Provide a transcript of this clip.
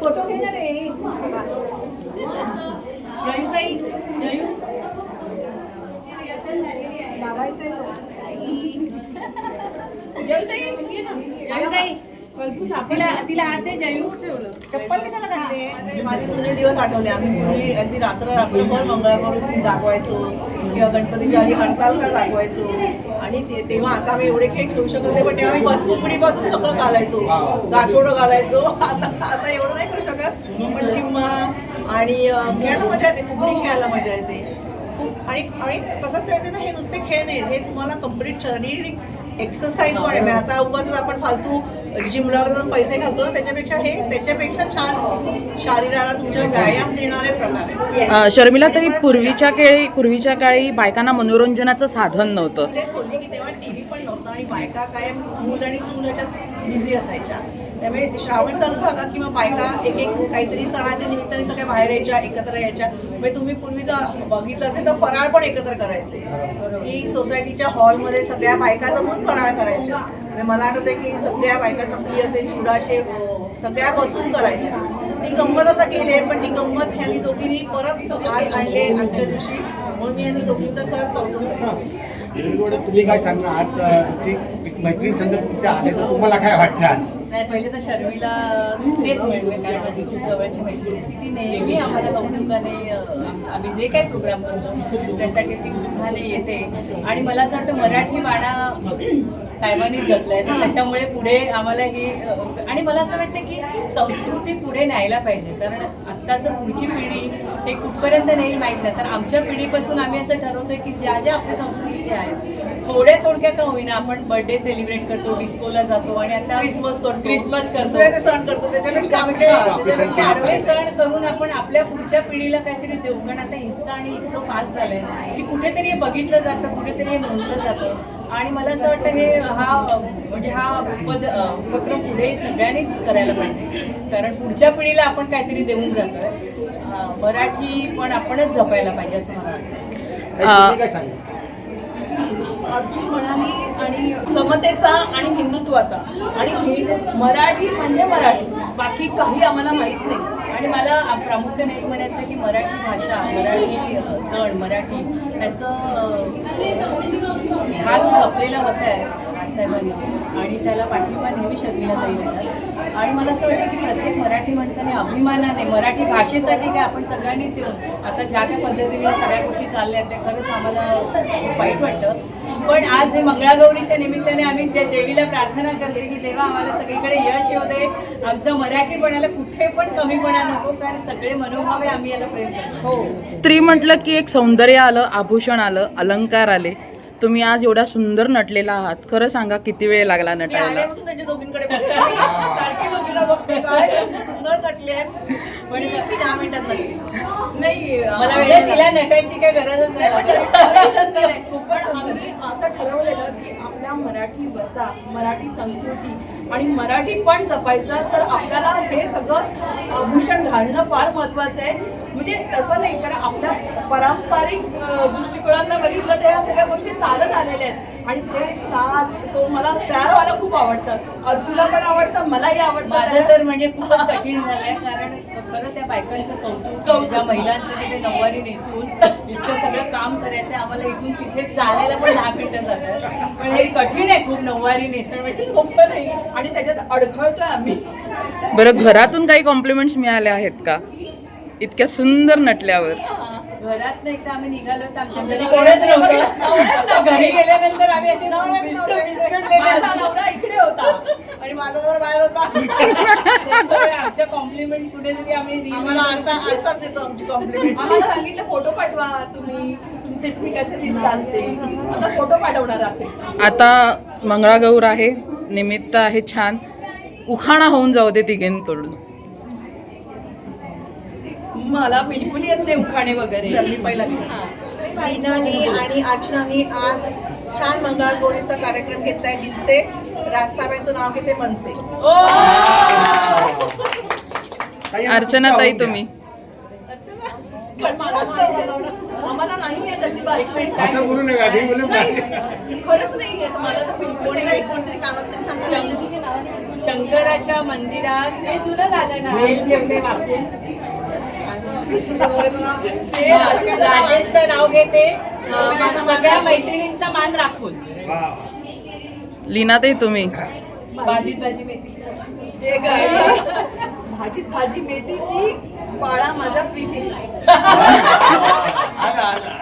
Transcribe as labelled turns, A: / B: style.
A: Photo घेणार रे जयूताई जयू. जयूताई ये ना. जयूताई कल्पू सापडला तिला आत दे जयू. चप्पल कशाला घालते?
B: माझे जुने दिवस आठवले आम्ही. पूर्वी अगदी रात्र रात्रभर मंगळ करून जागवायचो किंवा गणपतीच्या आधी हरतालका जागवायचो आणि ते तेव्हा आता आम्ही एवढे खेळ खेळू शकत नाही पण तेव्हा आम्ही बसकुकडीपासून सगळं घालायचो. गाठोडं घालायचो. आता आता एवढं नाही करू शकत. पण चिम्मा आणि खेळायला मजा येते. फुगडी खेळायला मजा येते. खूप आणि आणि कसं येते ना हे नुसते खेळ नाहीत. हे तुम्हाला कंप्लीट शारीरिक एक्सरसाइज पण आहे. आता उगाच आपण फालतू जिमला वगैरे जाऊन पैसे घालतो त्याच्यापेक्षा हे त्याच्यापेक्षा छान शरीराला तुमच्या व्यायाम देणारे प्रकार
C: शर्मिला ताई पूर्वीच्या काळी पूर्वीच्या काळी बायकांना मनोरंजनाचं साधन नव्हतं.
B: तेव्हा टीव्ही पण नव्हता आणि बायका काय मूल आणि चूल याच्यात बिझी असायच्या. त्यामुळे श्रावण चालू झाला की मग बायका एक एक काहीतरी सणाच्या निमित्ताने सगळ्या बाहेर यायच्या एकत्र यायच्या. म्हणजे तुम्ही पूर्वी जर बघितलं असेल तर फराळ पण एकत्र करायचे. की सोसायटीच्या हॉलमध्ये सगळ्या बायका जमून फराळ करायच्या. मला आठवतं की सगळ्या बायका चपली असेल चिवडाशे सगळ्या बसून करायच्या. ती गंमत असं केली आहे पण ती गंमत ह्यांनी दोघींनी परत आज आणले आजच्या दिवशी. म्हणून मी यांनी दोघींचं खरंच कौतुक
D: तुम्ही काय सांगणार? आज तुमची मैत्रीण समजा तुमच्या आले तर तुम्हाला काय वाटतं आज?
A: नाही पहिले तर शर्मिला तेच मिळते कारण माझी खूप जवळची मैत्रीण. ती नेहमी आम्हाला आमच्या- आम्ही जे काही प्रोग्राम करतो त्यासाठी ती उत्साहाने येते. आणि मला असं वाटतं मराठी बाणा साहेबांनीच जपलाय त्याच्यामुळे पुढे आम्हाला ही आणि मला असं वाटतं की संस्कृती पुढे न्यायला पाहिजे. कारण आत्ताचं पुढची पिढी हे कुठपर्यंत नेईल माहीत नाही. तर आमच्या पिढीपासून आम्ही असं ठरवतोय की ज्या ज्या आपल्या संस्कृती आहेत थोड्या थोडक्या का होईना आपण बर्थडे सेलिब्रेट करतो डिस्कोला जातो आणि आता
B: क्रिसमस करतो.
A: क्रिसमस करतो.
B: सण करतो. त्याच्यापेक्षा आपले
D: सण
A: करून आपण आपल्या पुढच्या पिढीला काहीतरी देऊ कारण आता इन्स्टा आणि इतकं फास्ट झालंय की कुठेतरी हे बघितलं जातं कुठेतरी हे नोंदलं जातं. आणि मला असं वाटतं हे हा म्हणजे हा उपद उपक्रम पुढे सगळ्यांनीच करायला पाहिजे. कारण पुढच्या पिढीला आपण काहीतरी देऊन जातोय. मराठी पण आपणच जपायला पाहिजे असं मला वाटतं.
B: अर्जुन म्हणाली आणि समतेचा आणि हिंदुत्वाचा. आणि हे मराठी म्हणजे मराठी. बाकी काही आम्हाला माहीत नाही.
A: आणि मला प्रामुख्याने एक म्हणायचं आहे की मराठी भाषा मराठी सण मराठी याचं अ, हा जो जपलेला वसा आहे. राजसाहेबांनी आणि त्याला पाठिंबा नेहमी शर्मिला ताई देणार आणि मला असं वाटतं की प्रत्येक मराठी माणसाने अभिमानाने मराठी भाषेसाठी काय आपण सगळ्यांनीच येऊन आता ज्या त्या पद्धतीने सगळ्या गोष्टी चालल्या आहेत त्या खरंच आम्हाला खूप वाईट वाटतं. पण आज हे मंगळागौरीच्या निमित्ताने आम्ही त्या देवीला प्रार्थना करते की तेव्हा आम्हाला सगळीकडे यश येऊ दे. आमचं मराठीपणाला कुठे पण कमीपणा नको कारण सगळे मनोभावे आम्ही याला प्रेम करतो. हो.
C: स्त्री म्हटलं की एक सौंदर्य आलं आभूषण आलं अलंकार आले. तुम्ही आज एवढा सुंदर नटलेला आहात. खरं सांगा किती वेळ लागला नटायला?
B: आल्यापासून त्यांच्या दोघींकडे बघते. सारखी दोघीला बघते. काय सुंदर नटले आहेत. पण मी दहा मिनिटात नटली.
A: नाही
B: मला वेळ
A: तिला नटायची काही गरजच नाही. लागत.
B: पण आम्ही असं ठरवलेलं की आपल्या मराठी वसा मराठी संस्कृती आणि मराठी पण जपायचं तर आपल्याला हे सगळं आभूषण घालणं फार महत्वाचं आहे. म्हणजे तसं नाही कारण आपल्या पारंपरिक दृष्टिकोनांना बघितलं तर ह्या सगळ्या गोष्टी चालत आलेल्या आहेत. आणि ते साज तो मला तयार व्हायला खूप आवडतं. अर्जुला पण आवडतं मलाही आवडतं.
A: तर म्हणजे खूपच कठीण झालंय कारण खरं त्या बायकांचं कौतुक. ज्या महिलांचं तिथे नऊवारी नेसून इतकं सगळं काम करायचं आम्हाला इथून तिथे चालायला पण दहा मिनिटं जातात. पण हे कठीण आहे खूप नऊवारी नेसणं म्हणजे सोपं नाही.
B: आणि त्याच्यात अडखळतोय आम्ही.
C: बरं घरातून काही कॉम्प्लिमेंट्स मिळाले आहेत का? इतक्या सुंदर नटल्यावर.
A: घरात नाही तर आम्ही निघालो तर आमच्या घरी कोणच नव्हतं? घरी गेल्यानंतर आम्ही असे बिस्किट- बिस्किटलेले
B: माझा
A: असतो.
B: नवरा इकडे होता. आणि माझा नवरा बाहेर होता.
A: त्याच्यामुळे आमच्या कॉम्प्लिमेंट पुढे जरी आम्ही
B: आम्हाला आरसा आरसाच येतो आमची कॉम्प्लिमेंट आम्हाला सांगितलं फोटो पाठवा तुम्ही. तुमचे तुम्ही कसे दिसतात ते. आता फोटो पाठवणार आहात
C: आता मंगळागौर आहे. निमित्त आहे छान. उखाणा होऊन जाऊ दे तिघींकडून.
A: मला बिलकुल येत नाही उखाणे वगैरे.
B: तर मी पहिला मीनानी आणि अर्चनानी आज छान मंगळागौरीचा कार्यक्रम घेतलाय दिसते राजसाहेबांचं नाव घेते मनसे.
C: अर्चना ताई. तुम्ही.
B: आम्हाला नाही आहे त्याची बारीक
D: असं बोलू नका आधी बोलू
B: नाही
D: नका
B: खरंच नाही येत. मला तर बिलकुल नाही कोणतरी कानात तरी सांगा.
A: शंकराच्या मंदिरात
B: ते राजेश
A: राजेशचं नाव घेते. सगळ्या मैत्रिणींचा मान राखून.
D: वा.
C: लीनाताई तुम्ही?
A: भाजीत भाजी मेथीची.
B: भाजीत भाजी मेथीची पाळा माझ्या प्रीतीचा
D: आला आला